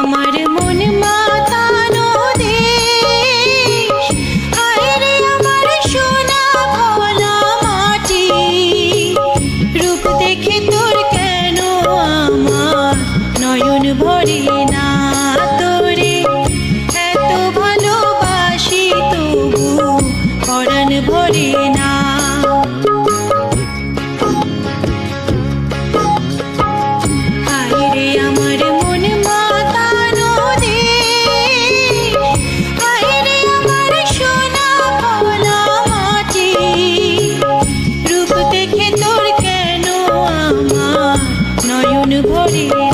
আমার মন মাতানো দেশ। হায় রে মাটি, রূপ দেখে তোর কেন আমার নয়ন ভরি না? মন ভরে